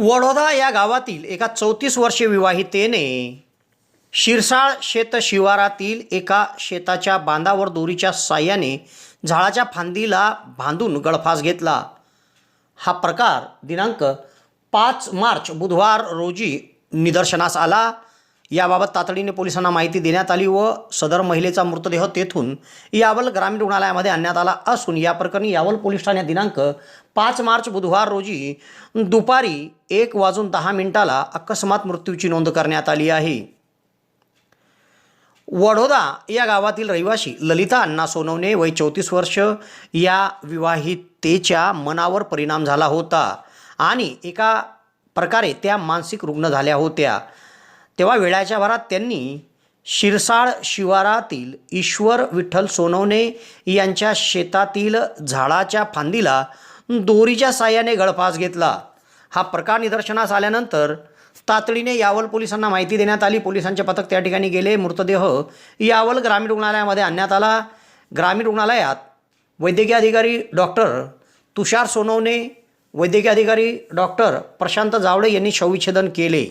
वडोदा या गावातील एका चौतीस वर्षीय विवाहितेने शिरसाळ शेत शिवारातील एका शेताच्या बांधावर दोरीच्या साह्याने झाडाच्या फांदीला बांधून गळफास घेतला. हा प्रकार दिनांक पाच मार्च बुधवार रोजी निदर्शनास आला. याबाबत तातडीने पोलिसांना माहिती देण्यात आली व सदर महिलेचा मृतदेह तेथून यावल ग्रामीण रुग्णालयामध्ये आणण्यात आला असून या प्रकरणी यावल पोलीस ठाण्यात दिनांक पाच मार्च बुधवार रोजी दुपारी एक वाजून दहा मिनिटाला अकस्मात मृत्यूची नोंद करण्यात आली आहे. वडोदा या गावातील रहिवासी ललिता अण्णा सोनवणे वय चौतीस वर्ष. या विवाहितेच्या मनावर परिणाम झाला होता आणि एका प्रकारे त्या मानसिक रुग्ण झाल्या होत्या. तेव्हा वेळाच्या भरात त्यांनी शिरसाळ शिवारातील ईश्वर विठ्ठल सोनवणे यांच्या शेतातील झाडाच्या फांदीला दोरीच्या साह्याने गळफास घेतला. हा प्रकार निदर्शनास आल्यानंतर तातडीने यावल पोलिसांना माहिती देण्यात आली. पोलिसांचे पथक त्या ठिकाणी गेले. मृतदेह यावल ग्रामीण रुग्णालयामध्ये आणण्यात आला. ग्रामीण रुग्णालयात वैद्यकीय अधिकारी डॉक्टर तुषार सोनवणे वैद्यकीय अधिकारी डॉक्टर प्रशांत जावडे यांनी शवविच्छेदन केले.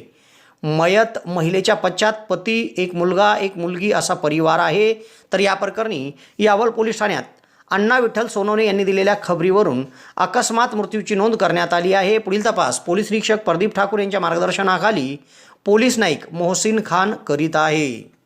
मयत महिलेच्या पश्चात पती एक मुलगा एक मुलगी असा परिवार आहे. तर या प्रकरणी यावल पोलीस ठाण्यात अण्णा विठ्ठल सोनवणे यांनी दिलेल्या खबरीवरून अकस्मात मृत्यूची नोंद करण्यात आली आहे. पुढील तपास पोलीस निरीक्षक प्रदीप ठाकूर यांच्या मार्गदर्शनाखाली पोलीस नाईक मोहसिन खान करीत आहे.